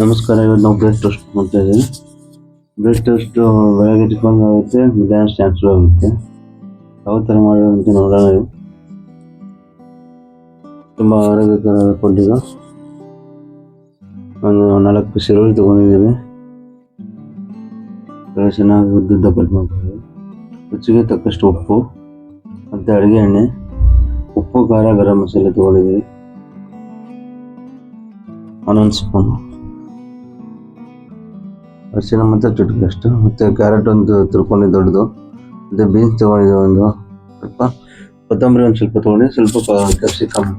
ನಮಸ್ಕಾರ, ಇವತ್ತು ನಾವು ಬ್ರೆಡ್ ಟೋಸ್ಟ್ ಮಾಡ್ತಾ ಇದ್ದೀವಿ. ಬ್ರೆಡ್ ಟೋಸ್ಟ್ ಬೆಳಗ್ಗೆ ಟಿಫನ್ ಆಗುತ್ತೆ, ಮಧ್ಯಾಹ್ನ ಸ್ನ್ಯಾಕ್ಸ್ ಆಗುತ್ತೆ. ಯಾವ ಥರ ಅಂತ ನೋಡೋಣ. ತುಂಬ ಆರೋಗ್ಯಕರ ಫುಡ್ ಒಂದು ನಾಲ್ಕು ಪೀಸ್ ಈರುಳ್ಳಿ ತೊಗೊಂಡಿದ್ದೀವಿ. ಚೆನ್ನಾಗಿ ಉದ್ದುದ್ದ ಕಟ್ ಮಾಡ್ಕೊಳ್ಳಿ ರುಚಿಗೆ ತಕ್ಕಷ್ಟು ಉಪ್ಪು, ಮತ್ತು ಅಡುಗೆ ಎಣ್ಣೆ, ಉಪ್ಪು, ಖಾರ, ಗರಂ ಮಸಾಲೆ ತೊಗೊಂಡಿದ್ದೀವಿ. ಒಂದೊಂದು ಸ್ಪೂನು ಅರಿಶಿನ ಮತ್ತು ಚುಟುಕು ಅಷ್ಟು. ಮತ್ತು ಕ್ಯಾರೆಟ್ ಒಂದು ತುರ್ಕೊಂಡು ದೊಡ್ಡದು. ಮತ್ತು ಬೀನ್ಸ್ ತೊಗೊಂಡಿದ್ದೆ ಒಂದು. ಸ್ವಲ್ಪ ಕೊತ್ತಂಬರಿ ಒಂದು ಸ್ವಲ್ಪ ತೊಗೊಂಡು ಸ್ವಲ್ಪ ಕ್ಯಾಪ್ಸಿಕಮ್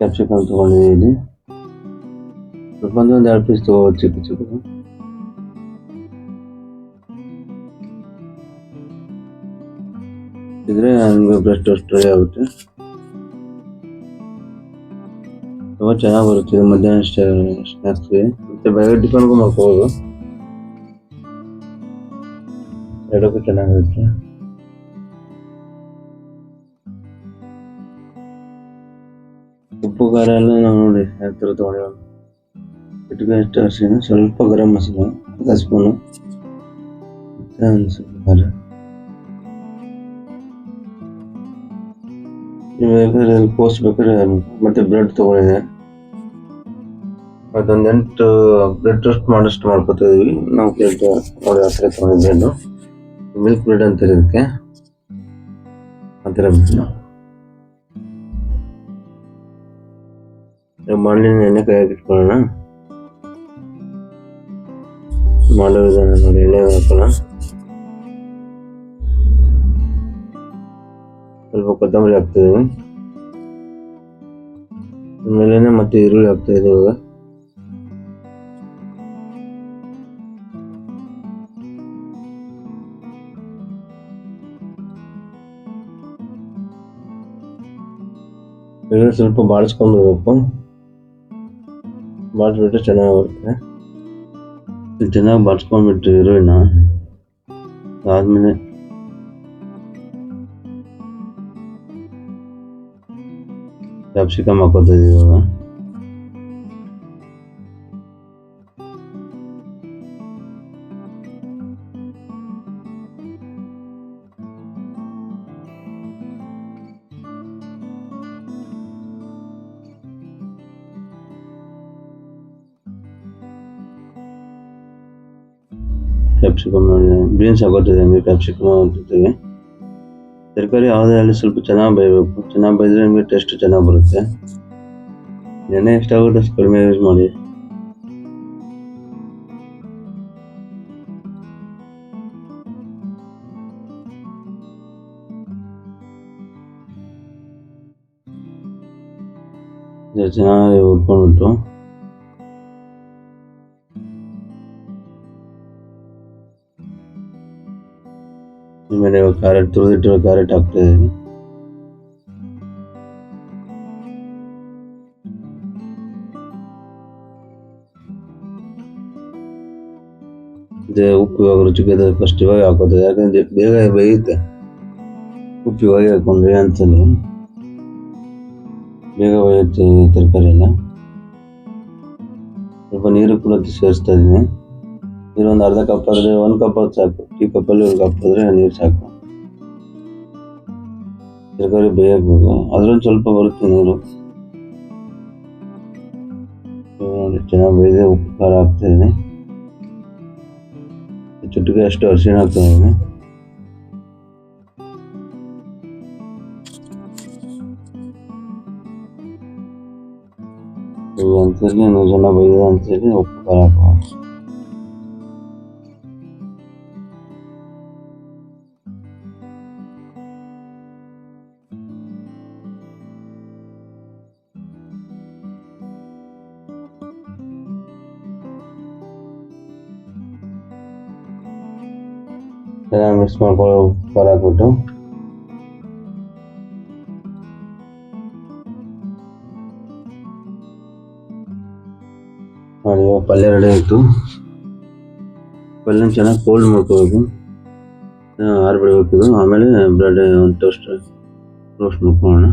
ಕ್ಯಾಪ್ಸಿಕಮ್ ತೊಗೊಂಡಿದ್ದೀನಿ ಸ್ವಲ್ಪ ಒಂದು ಒಂದು ಎರಡು ಪೀಸ್ ತೊಗೋ ಚಿಕ್ಕ ಚಿಕ್ಕದು ಇದ್ರೆ ನನಗೆ ಬ್ರೆಸ್ಟ್ ಅಷ್ಟು ಆಗುತ್ತೆ. ಚೆನ್ನಾಗಿ ಬರುತ್ತೆ ಇದು ಮಧ್ಯಾಹ್ನ ಸ್ನ್ಯಾಕ್ಸ್ಗೆ ಮತ್ತೆ ಬೆಳಗ್ಗೆ ಟಿಫನ್ಗೂ ಮಾಡ್ಕೋಬೋದು. ಎರಡಕ್ಕೂ ಚೆನ್ನಾಗಿರುತ್ತೆ. ಉಪ್ಪು, ಖಾರ ಎಲ್ಲ ನಾವು ನೋಡಿ ಯಾವ ಥರ ತೊಗೊಂಡಿರೋ. ಇಟ್ಗೆ ಎಷ್ಟು ಅರಿಶಿನ ಸ್ವಲ್ಪ ಗರಂ ಮಸಾಲೆ, ಅರ್ಧ ಸ್ಪೂನು. ಮತ್ತೆ ಒಂದು ಸ್ವಲ್ಪ ಖಾರ. ನೀವು ಬೇಕಾದ್ರೆ ಪೋಸ್ಟ್ ಬೇಕಾದ್ರೆ ಮತ್ತೆ ಬ್ರೆಡ್ ತಗೊಂಡಿದೆ. ಅದೊಂದು ಎಂಟು ಬ್ರೆಡ್ ಟೋಸ್ಟ್ ಮಾಡೋಷ್ಟು ಮಾಡ್ಕೊತಾ ಇದೀವಿ ನಾವು ಬ್ಲಡ್ ನೋಡಿ ಆ ಥರ ತಗೊಂಡಿದ್ದೆ ಮಿಲ್ಕ್ ಬ್ಲಡ್ ಅಂತ ಇದಕ್ಕೆ. ಆ ಥರ ಮಣ್ಣಿನ ಎಣ್ಣೆ ಕೈಯಾಗಿ ಇಟ್ಕೊಳ್ಳೋಣ. ಮಾಡೋ ವಿಧಾನ ನೋಡಿ, ಎಣ್ಣೆ ಹಾಕೋಣ ಸ್ವಲ್ಪ ಕೊತ್ತಂಬರಿ ಹಾಕ್ತಿದ್ದೀನಿ ಆಮೇಲೆ ಮತ್ತೆ ಈರುಳ್ಳಿ ಹಾಕ್ತಾ ಇದ್ದೀವಿ ಇವಾಗ. ಈರುಳ್ಳಿ ಸ್ವಲ್ಪ ಬಾಳಿಸ್ಕೊಂಡು ಹೋಗ್ಬೇಕು ಬಾಳಿಸ್ಬಿಟ್ರೆ ಚೆನ್ನಾಗಿ ಬರುತ್ತೆ ಇದು ಚೆನ್ನಾಗಿ ಬಾಡಿಸ್ಕೊಂಡ್ಬಿಟ್ಟು ಈರುಳ್ಳಿನ ಆದ್ಮೇಲೆ ಕ್ಯಾಪ್ಸಿಕಮ್ ಹಾಕೋತಾ ಇದೀವಿ ಇವಾಗ ಕ್ಯಾಪ್ಸಿಕಮ್ ಬೀನ್ಸ್ ಹಾಕೋತಿದ್ದೆ ಹಂಗೆ ಕ್ಯಾಪ್ಸಿಕಮ್ ಜೊತೆಗೆ ತರಕಾರಿ ಯಾವುದೇ ಆಗಲಿ ಸ್ವಲ್ಪ ಚೆನ್ನಾಗಿ ಬೇಯಬೇಕು. ಚೆನ್ನಾಗಿ ಬೇಯಿದ್ರೆ ನಿಮಗೆ ಟೇಸ್ಟ್ ಚೆನ್ನಾಗಿ ಬರುತ್ತೆ. ಎಣ್ಣೆ ಎಷ್ಟಾಗುತ್ತೆ ಅಷ್ಟು ಕಡಿಮೆ ಯೂಸ್ ಮಾಡಿ. ಚೆನ್ನಾಗಿ ಹುರ್ಕೊಂಡ್ಬಿಟ್ಟು ಇವಾಗ ಕ್ಯಾರೆಟ್, ತುರಿದಿಟ್ಟಿರೋ ಕ್ಯಾರೆಟ್ ಹಾಕ್ತಾ ಇದ್ದೀನಿ. ಇದೆ ಉಪ್ಪು ಇವಾಗ ರುಚಿಗೆ ಫಸ್ಟ್ ಇವಾಗ ಹಾಕೋತದೆ ಯಾಕಂದ್ರೆ ಬೇಗ ಬೇಯುತ್ತೆ. ಉಪ್ಪು ಇವಾಗ ಹಾಕೊಂಡ್ರೆ ಅಂತಂದ್ರೆ ಬೇಗ ಬೇಯುತ್ತೆ ತರಕಾರಿ ಎಲ್ಲ ಸ್ವಲ್ಪ ನೀರು ಕೂಡ ಸೇರಿಸ್ತಾ ಇದ್ದೀನಿ. ನೀರು ಒಂದು ಅರ್ಧ ಕಪ್ ಆದರೆ ಒಂದು ಕಪ್ ಅದು ಸಾಕು ಟೀ ಕಪ್ಪಲ್ಲಿ ಒಂದು ಕಪ್ ಆದರೆ ನೀರು ಸಾಕು ತರಕಾರಿ ಬೇಯಬೇಕು ಅದ್ರಲ್ಲಿ ಸ್ವಲ್ಪ ಬರುತ್ತೆ ನೀರು ಇವಾಗ ನೋಡಿ ಚೆನ್ನಾಗಿ ಬೇಯಿದೆ ಉಪ್ಪು ಖಾರ ಹಾಕ್ತಾ ಇದ್ದೀನಿ ಚುಟ್ಟಿಗೆ ಅಷ್ಟು ಅರಿಶಿಣ ಹಾಕ್ತಾ ಇದ್ದೀನಿ ಇವು ಅಂತೇಳಿ ನೂರು ಜನ ಬೈದ ಅಂತೇಳಿ ಉಪ್ಪು ಖಾರ ಹಾಕುವ ಚೆನ್ನಾಗಿ ಮಿಕ್ಸ್ ಮಾಡ್ಕೊಳ್ಳೋ ಉಪ್ಪು ಖಾರ ಹಾಕ್ಬಿಟ್ಟು ನೋಡಿ ಪಲ್ಯ ರೆಡಿ ಆಯಿತು. ಪಲ್ಯ ಚೆನ್ನಾಗಿ ಕೋಲ್ಡ್ ಮಾಡ್ಕೋಬೇಕು. ಆರ್ಬಿಡ್ಬೇಕು ಇದು. ಆಮೇಲೆ ಬ್ರೆಡ್ ಒಂದು ಟೋಸ್ಟ್ ರೋಸ್ಟ್ ಮಾಡ್ಕೊಳ್ಳೋಣ.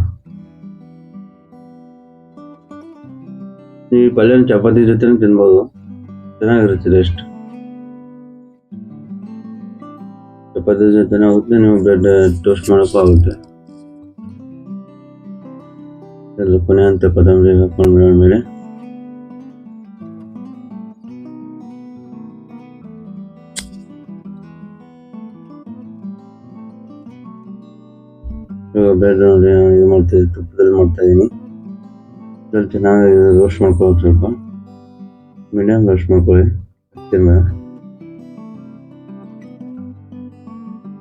ಈ ಪಲ್ಯನ ಚಪಾತಿ ಜೊತೆ ತಿನ್ಬೋದು. ಚೆನ್ನಾಗಿರುತ್ತೆ ಟೇಸ್ಟ್ ಚಪಾತಿ ಜೊತೆನೇ ಹೋಗುತ್ತೆ ನೀವು ಬ್ರೆಡ್ ಟೋಸ್ಟ್ ಮಾಡೋಕ್ಕೂ ಆಗುತ್ತೆ ಎಲ್ಲ ಕೊನೆ ಅಂತ ಕೊತ್ತಂಬರಿ ಹಾಕೊಂಡ್ಬಿಡೋ ಮೇಲೆ. ಬ್ರೆಡ್ ನೋಡಿ ಇದು ಮಾಡ್ತಾ ಇದ್ದೀನಿ ತುಪ್ಪದಲ್ಲಿ ಮಾಡ್ತಾ ಇದ್ದೀನಿ. ಇದ್ರಲ್ಲಿ ಚೆನ್ನಾಗಿ ರೋಸ್ಟ್ ಮಾಡ್ಕೋಬೇಕು ಸ್ವಲ್ಪ. ಮೀಡಿಯಮ್ ರೋಸ್ಟ್ ಮಾಡ್ಕೊಳ್ಳಿ. ಹತ್ತಿರ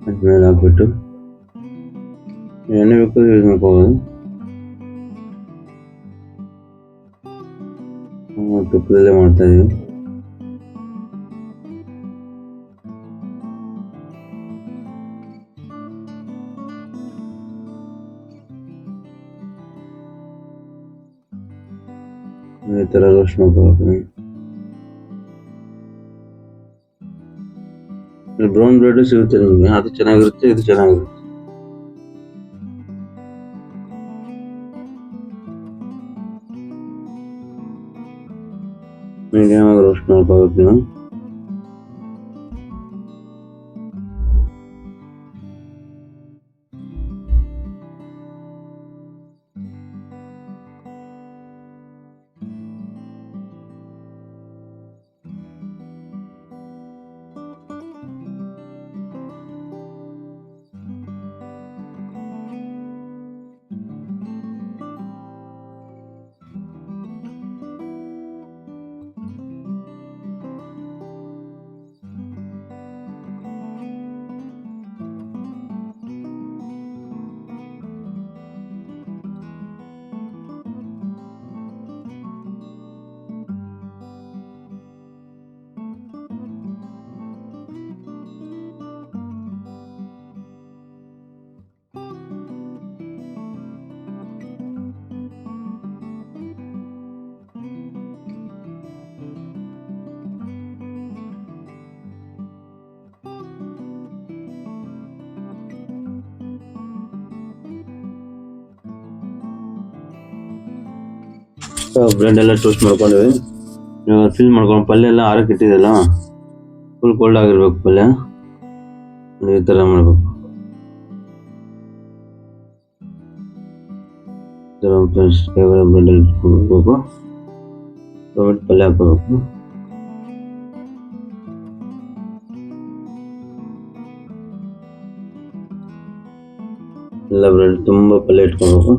ಮೇಲೆ ಅದ್ಮೇಲೆ ಹಾಕ್ಬಿಟ್ಟು ಎಣ್ಣೆ ಬೇಕು ಯೂಸ್ ಮಾಡ್ಕೋಬೋದು ಹ್ಮ್, ತುಪ್ಪದಲ್ಲೇ ಮಾಡ್ತಾ ಇದೀವಿ ಈ ಥರ ರೋಸ್ಟ್ ಮಾಡ್ಕೋಬೇಕು ಬ್ರೌನ್ ಬ್ರೆಡ್ ಸಿಗುತ್ತೆ ನಿಮಗೆ ಅದು ಚೆನ್ನಾಗಿರುತ್ತೆ ಇದು ಚೆನ್ನಾಗಿರುತ್ತೆ. ಮೀಡಿಯಮ್ ಆಗಿ ರೋಸ್ಟ್ ಮಾಡ್ಕೋಬೇಕು ನೀವು ಬ್ರೆಡ್ ಎಲ್ಲ ಟೋಸ್ಟ್ ಮಾಡ್ಕೊಂಡಿವಿ ಇವಾಗ ಫಿಲ್ ಮಾಡ್ಕೊಂಡು ಪಲ್ಯ ಎಲ್ಲ ಆರಕ್ಕೆ ಇಟ್ಟಿದ್ದಲ್ಲ ಫುಲ್ ಕೋಲ್ಡ್ ಆಗಿರ್ಬೇಕು ಪಲ್ಯ ಈ ಥರ ಮಾಡಬೇಕು ಬ್ರೆಡ್ ಅಲ್ಲಿ ಇಟ್ಕೊಬೇಕು ಟೊಮೆಟೊ ಪಲ್ಯ ಹಾಕೋಬೇಕು ಎಲ್ಲ ಬ್ರೆಡ್ ತುಂಬ ಪಲ್ಯ ಇಟ್ಕೊಬೇಕು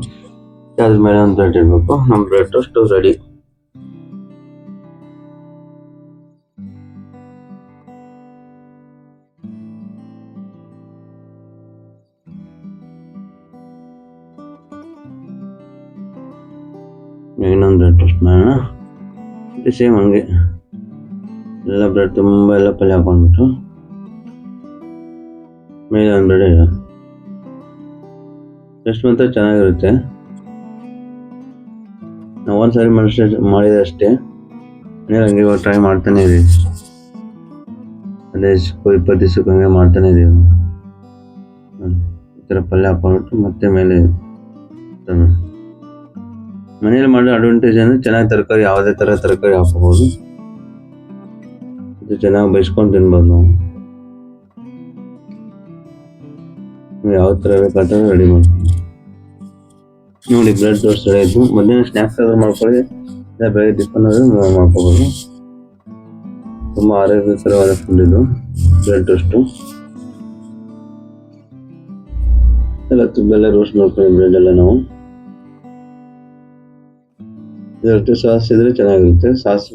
ಅದ್ಮೇಲೆ ಒಂದು ಬ್ರೆಡ್ ಇಡಬೇಕು ನಮ್ಮ ಬ್ರೆಡ್ ಟೋಸ್ಟ್ ರೆಡಿ ಇನ್ನೊಂದು ಬ್ರೆಡ್ ಟೋಸ್ಟ್ ಮಾಡೋಣ ಮತ್ತೆ ಸೇಮ್ ಹಂಗೆ. ಎಲ್ಲ ಬ್ರೆಡ್ ತುಂಬ ಎಲ್ಲ ಪಲ್ಯ ಹಾಕೊಂಡ್ಬಿಟ್ಟು. ಮೇಲೆ ಒಂದು ಬ್ರೆಡ್ ಅಂತ ಟೇಸ್ಟ್ ಮಾತ್ರ ಚೆನ್ನಾಗಿರುತ್ತೆ. ನಾವು ಒಂದು ಸಾರಿ ಮನುಷ್ಯ ಮಾಡಿದೆ ಅಷ್ಟೇ ಮನೇಲಿ ಹಂಗೆ ಟ್ರೈ ಮಾಡ್ತಾನೆ ಇದೀವಿ ಅದೇ ಇಪ್ಪತ್ತು ದಿವ್ಸಕ್ಕೆ ಹಂಗೆ ಮಾಡ್ತಾನೆ ಇದೀವಿ. ಈ ಥರ ಪಲ್ಯ ಹಾಕೊಂಡ್ಬಿಟ್ಟು ಮತ್ತೆ ಮೇಲೆ ಮನೇಲಿ ಮಾಡೋ ಅಡ್ವಾಂಟೇಜ್ ಅಂದರೆ ಚೆನ್ನಾಗಿ ತರಕಾರಿ, ಯಾವುದೇ ಥರ ತರಕಾರಿ ಹಾಕೋಬೋದು. ಇದು ಚೆನ್ನಾಗಿ ಬೈಸ್ಕೊಂಡು ತಿನ್ಬೋದು ನಾವು. ನೀವು ಯಾವ ಥರ ಬೇಕಾದ್ರೆ ರೆಡಿ ಮಾಡ್ತೀವಿ ನೋಡಿ ಬ್ಲಡ್ ರೋಸ್ಟ್ ಆಯಿತು ಮಧ್ಯಾಹ್ನ ಸ್ನ್ಯಾಕ್ಸ್ ಆದ್ರೂ ಮಾಡ್ಕೊಳ್ಳಿ. ಇಲ್ಲ ಬೆಳಗ್ಗೆ ಟಿಫನ್ ಆದ್ರೂ ಮಾಡ್ಕೋಬೋದು. ತುಂಬ ಆರೋಗ್ಯಕರವಾದ ಫುಡ್ ಇದು ಬ್ಲಡ್ ಟೋಸ್ಟು ಎಲ್ಲ ರೋಸ್ಟ್ ಮಾಡ್ಕೊಳ್ಳಿ ಬ್ರೆಡ್ ಎಲ್ಲ ನಾವು. ಇದರೊಟ್ಟಿಗೆ ಸಾಸ್ ಇದ್ರೆ ಚೆನ್ನಾಗಿರುತ್ತೆ. ಸಾಸ್